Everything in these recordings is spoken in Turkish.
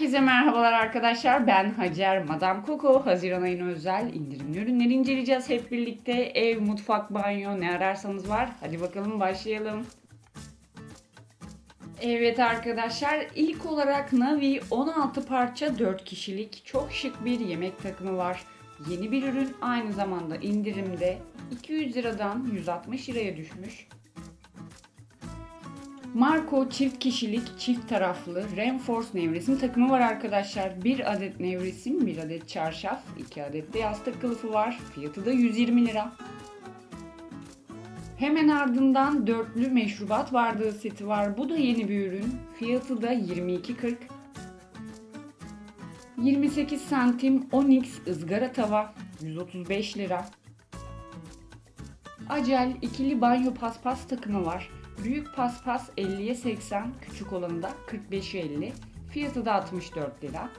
Herkese merhabalar arkadaşlar. Ben Hacer Madame Coco. Haziran ayına özel indirimli ürünleri inceleyeceğiz hep birlikte. Ev, mutfak, banyo ne ararsanız var. Hadi bakalım başlayalım. Evet arkadaşlar ilk olarak Navi 16 parça 4 kişilik çok şık bir yemek takımı var. Yeni bir ürün aynı zamanda indirimde 200 liradan 160 liraya düşmüş. Marco çift kişilik çift taraflı Reinforce nevresim takımı var arkadaşlar. Bir adet nevresim, bir adet çarşaf, iki adet de yastık kılıfı var. Fiyatı da 120 lira. Hemen ardından dörtlü meşrubat bardağı seti var. Bu da yeni bir ürün. Fiyatı da 22.40. 28 santim Onyx ızgara tava 135 lira. Acel ikili banyo paspas takımı var. Büyük paspas 50'ye 80, küçük olanı da 45'e 50. Fiyatı da 64 lira.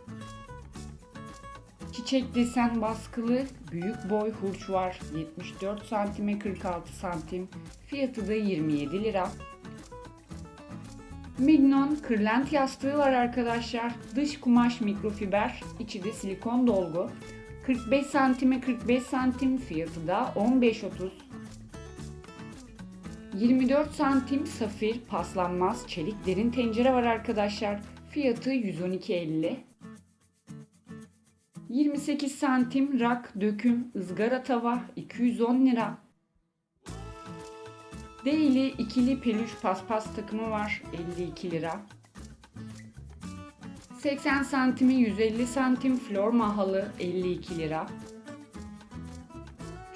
Çiçek desen baskılı büyük boy hurç var. 74 santime 46 santim. Fiyatı da 27 lira. Mignon kırlent yastığı var arkadaşlar. Dış kumaş mikrofiber, içi de silikon dolgu. 45 santime 45 santim fiyatı da 15.30. 24 santim safir paslanmaz çelik derin tencere var arkadaşlar. Fiyatı 112.50. 28 santim rak döküm ızgara tava 210 lira. Daily ikili peluş paspas takımı var 52 lira. 80 santimi 150 santim flor mahalı 52 lira.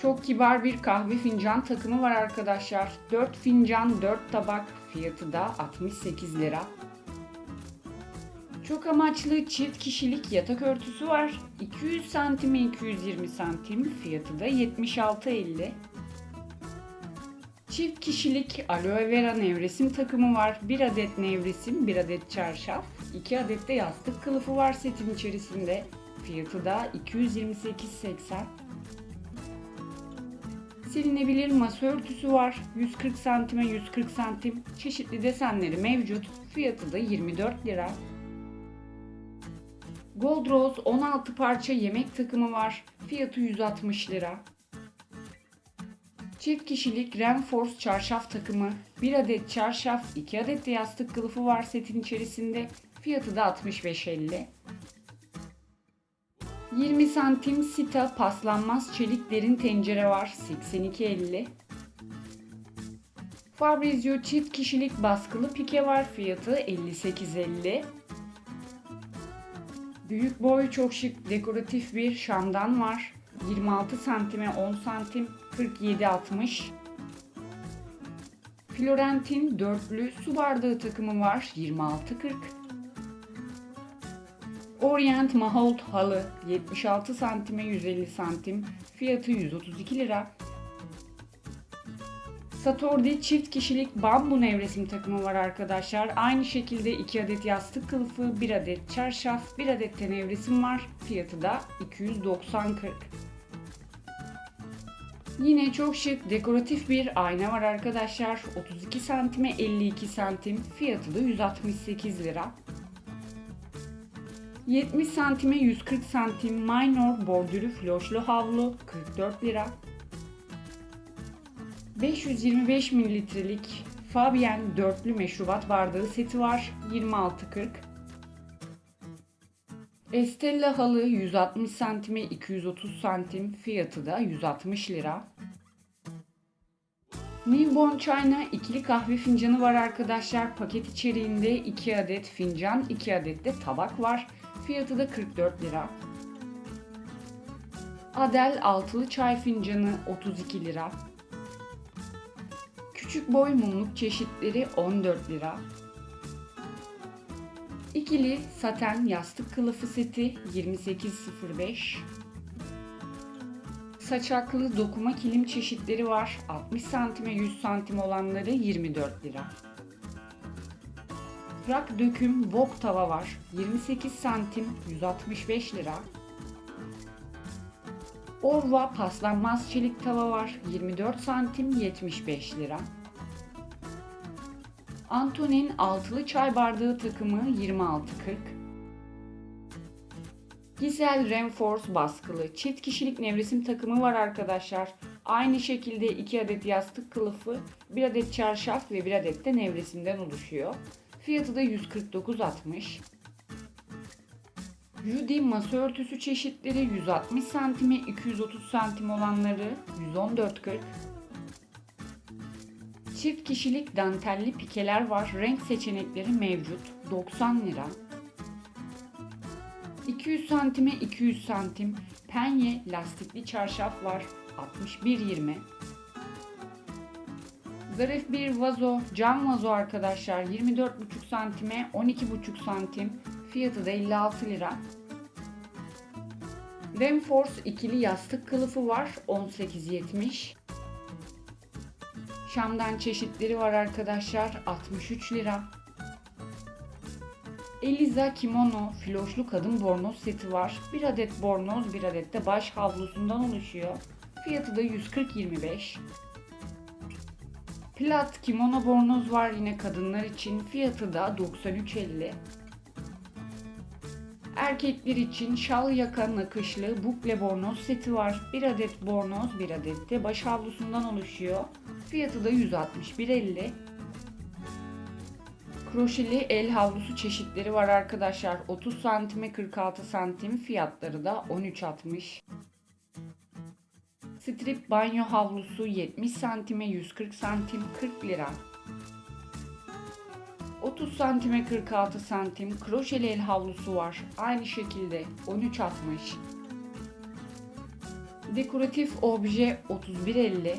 Çok kibar bir kahve fincan takımı var arkadaşlar. 4 fincan 4 tabak fiyatı da 68 lira. Çok amaçlı çift kişilik yatak örtüsü var. 200 santime 220 santim fiyatı da 76.50. Çift kişilik aloe vera nevresim takımı var. 1 adet nevresim, 1 adet çarşaf, 2 adet de yastık kılıfı var setin içerisinde. Fiyatı da 228.80. Silinebilir masa örtüsü var. 140 santime 140 santim. Çeşitli desenleri mevcut. Fiyatı da 24 lira. Gold Rose 16 parça yemek takımı var. Fiyatı 160 lira. Çift kişilik Renforce çarşaf takımı. 1 adet çarşaf, 2 adet de yastık kılıfı var setin içerisinde. Fiyatı da 65.50. 20 santim sita paslanmaz çelik derin tencere var 82.50. Fabrizio çift kişilik baskılı pike var fiyatı 58.50. Büyük boy çok şık dekoratif bir şamdan var. 26 santime 10 santim 47.60. Florentin dörtlü su bardağı takımı var 26.40. Orient Maholt halı 76 santime 150 santim fiyatı 132 lira. Satordi çift kişilik bambu nevresim takımı var arkadaşlar. Aynı şekilde 2 adet yastık kılıfı, 1 adet çarşaf, 1 adet de nevresim var. Fiyatı da 290.40. Yine çok şık dekoratif bir ayna var arkadaşlar. 32 santime 52 santim. Fiyatı da 168 lira. 70 santime 140 santim minor bordürü floşlu havlu 44 lira. 525 mililitrelik Fabian dörtlü meşrubat bardağı seti var 26.40. Estella halı 160 santime 230 santim fiyatı da 160 lira. Newborn China ikili kahve fincanı var arkadaşlar. Paket içeriğinde 2 adet fincan, 2 adet de tabak var. Fiyatı da 44 lira. Adel altılı çay fincanı 32 lira. Küçük boy mumluk çeşitleri 14 lira. İkili saten yastık kılıfı seti 28.05. Saçaklı dokuma kilim çeşitleri var. 60 santime 100 santim olanları 24 lira. Rak döküm wok tava var. 28 santim 165 lira. Orva paslanmaz çelik tava var. 24 santim 75 lira. Antonin altılı çay bardağı takımı 26.40. Giselle Renforce baskılı çift kişilik nevresim takımı var arkadaşlar. Aynı şekilde 2 adet yastık kılıfı, 1 adet çarşaf ve 1 adet de nevresimden oluşuyor. Fiyatı da 149.60. Judy masa örtüsü çeşitleri 160 santime 230 santim olanları 114.40. Çift kişilik dantelli pikeler var. Renk seçenekleri mevcut. 90 lira. 200 santime 200 santim penye lastikli çarşaf var. 61.20. Zarif bir vazo, cam vazo arkadaşlar 24,5 santime 12,5 santim. Fiyatı da 56 lira. Renforce ikili yastık kılıfı var 18.70. Şam'dan çeşitleri var arkadaşlar 63 lira. Eliza kimono filoşlu kadın bornoz seti var. Bir adet bornoz, bir adet de baş havlusundan oluşuyor. Fiyatı da 140.25. Plat kimono bornoz var yine kadınlar için. Fiyatı da 93.50. Erkekler için şal yaka nakışlı bukle bornoz seti var. Bir adet bornoz, bir adet de baş havlusundan oluşuyor. Fiyatı da 161.50. Kroşeli el havlusu çeşitleri var arkadaşlar. 30 santime 46 santim fiyatları da 13.60. Strip banyo havlusu 70 santime 140 santim 40 lira. 30 santime 46 santim kroşeli el havlusu var. Aynı şekilde 13.60. Dekoratif obje 31.50.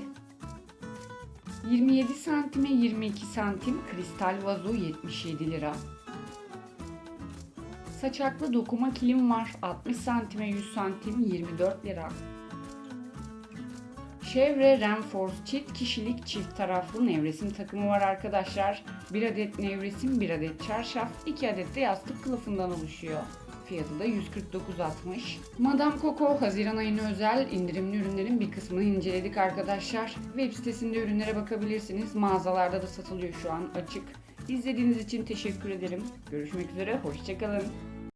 27 santime 22 santim kristal vazo 77 lira. Saçaklı dokuma kilim var 60 santime 100 santim 24 lira. Chevre Renforce çift kişilik çift taraflı nevresim takımı var arkadaşlar. Bir adet nevresim, bir adet çarşaf, iki adet de yastık kılıfından oluşuyor. Fiyatı da 149.60. Madame Coco Haziran ayına özel indirimli ürünlerin bir kısmını inceledik arkadaşlar. Web sitesinde ürünlere bakabilirsiniz. Mağazalarda da satılıyor şu an açık. İzlediğiniz için teşekkür ederim. Görüşmek üzere, hoşçakalın.